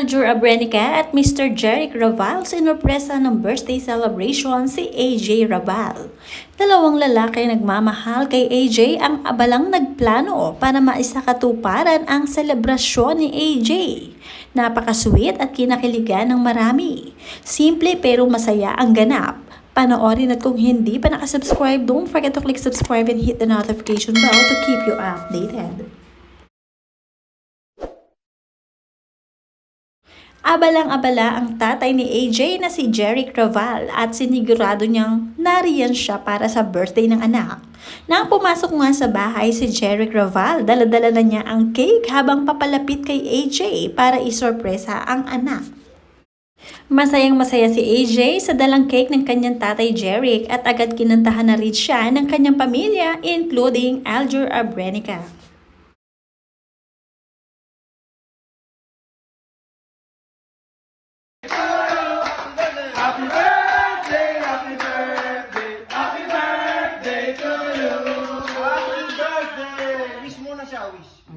Aljur Abrenica at Mr. Jeric Raval sinurpresa ng birthday celebration si AJ Raval. Dalawang lalaki nagmamahal kay AJ ang abalang nagplano para maisakatuparan ang selebrasyon ni AJ. Napakasweet at kinakiligan ng marami. Simple pero masaya ang ganap. Panoorin at kung hindi pa nakasubscribe, don't forget to click subscribe and hit the notification bell to keep you updated. Abalang-abala ang tatay ni AJ na si Jerry Craval at sinigurado niyang nariyan siya para sa birthday ng anak. Nang pumasok nga sa bahay si Jerry Craval, daladala na niya ang cake habang papalapit kay AJ para isorpresa ang anak. Masayang masaya si AJ sa dalang cake ng kanyang tatay Jeric at agad kinantahan na rin siya ng kanyang pamilya including Aljur Abrenica.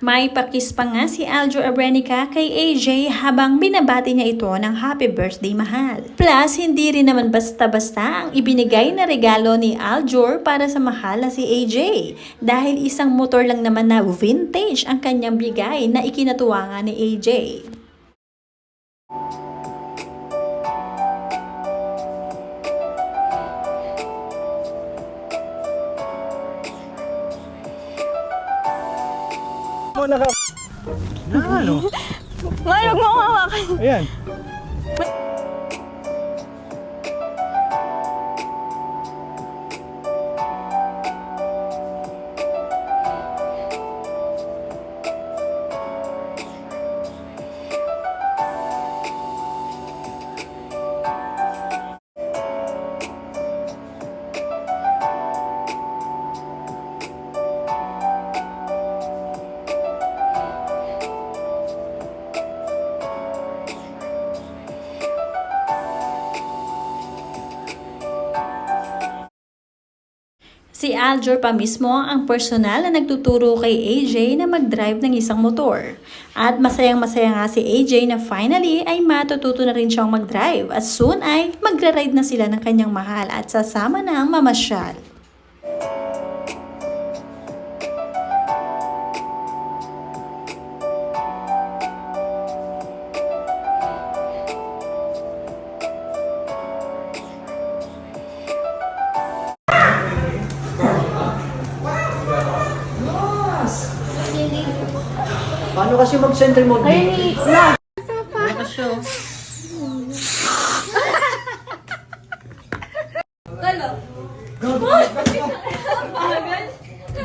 May pakis pa nga si Aljur Abrenica kay AJ habang binabati niya ito ng happy birthday mahal. Plus, hindi rin naman basta-basta ang ibinigay na regalo ni Aljur para sa mahal na si AJ. Dahil isang motor lang naman na vintage ang kanyang bigay na ikinatuwa nga ni AJ. Muna ka. Na ano? Mayroon mo hawakan. Ayan. Si Aljur pa mismo ang personal na nagtuturo kay AJ na mag-drive ng isang motor. At masayang masaya nga si AJ na finally ay matututo na rin siyang mag-drive at soon ay magra-ride na sila ng kanyang mahal at sasama na ang mamasyal. Kasi mag-center mode? Ay, na.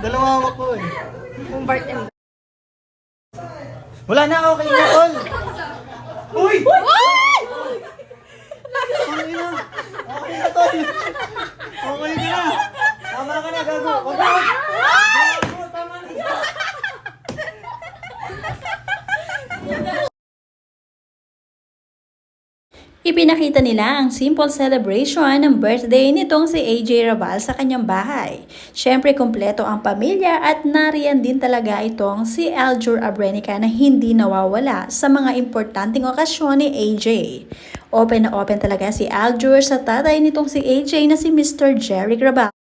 Dalawa hawak ko eh. Wala na, okay na, tol. Uy! Okay na. Okay na, tol. Okay na. Tama ka na, gago. Wag na. Gago, tama na. Ipinakita nila ang simple celebration ng birthday nitong si AJ Rabal sa kanyang bahay. Siyempre kumpleto ang pamilya at nariyan din talaga itong si Aljur Abrenica na hindi nawawala sa mga importanteng okasyon ni AJ. Open na open talaga si Aljur sa tatay nitong si AJ na si Mr. Jerry Rabal.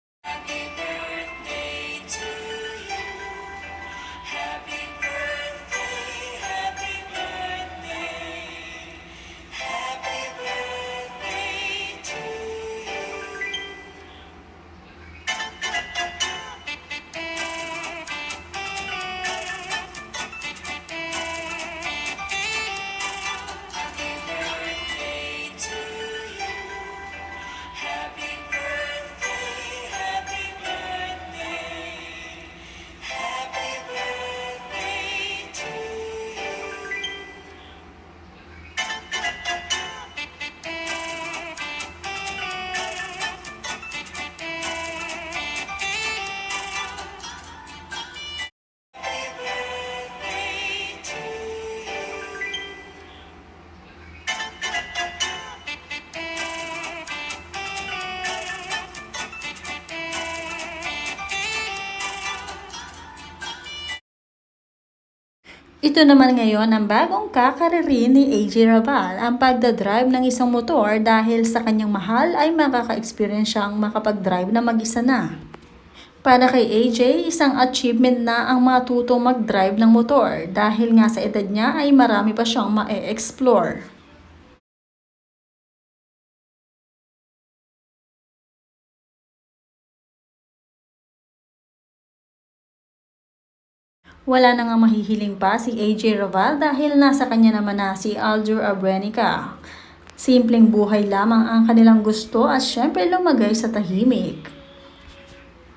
Ito naman ngayon ang bagong kakaririn ni AJ Rabal, ang pagdadrive ng isang motor dahil sa kanyang mahal ay makaka-experience siyang makapag-drive na mag-isa na. Para kay AJ, isang achievement na ang matutong mag-drive ng motor dahil nga sa edad niya ay marami pa siyang ma-explore. Wala na nga mahihiling pa si AJ Raval dahil nasa kanya naman na si Aljur Abrenica. Simpleng buhay lamang ang kanilang gusto at syempre lumagay sa tahimik.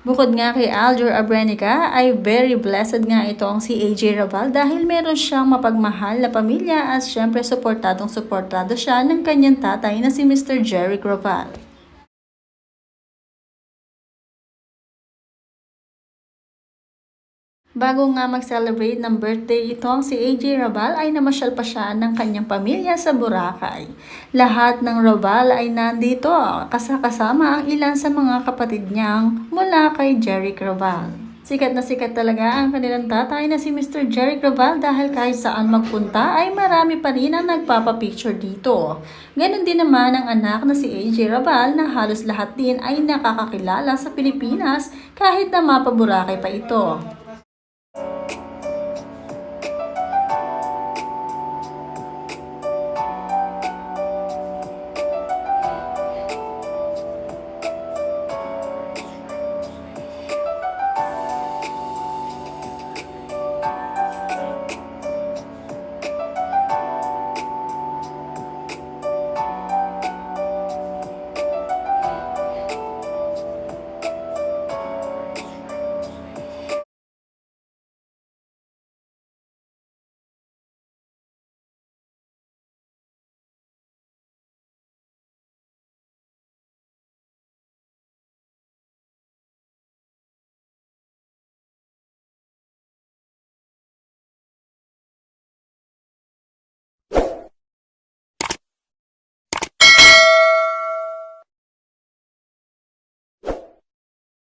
Bukod nga kay Aljur Abrenica ay very blessed nga itong si AJ Raval dahil meron siyang mapagmahal na pamilya at syempre suportadong suportado siya ng kanyang tatay na si Mr. Jeric Raval. Bago nga mag-celebrate ng birthday itong si AJ Rabal ay namasyal pa siya ng kanyang pamilya sa Boracay. Lahat ng Rabal ay nandito kasakasama ang ilan sa mga kapatid niyang mula kay Jeric Rabal. Sikat na sikat talaga ang kanilang tatay na si Mr. Jeric Rabal dahil kahit saan magpunta ay marami pa rin ang nagpapapicture dito. Ganon din naman ang anak na si AJ Rabal na halos lahat din ay nakakakilala sa Pilipinas kahit na mapaburakay pa ito.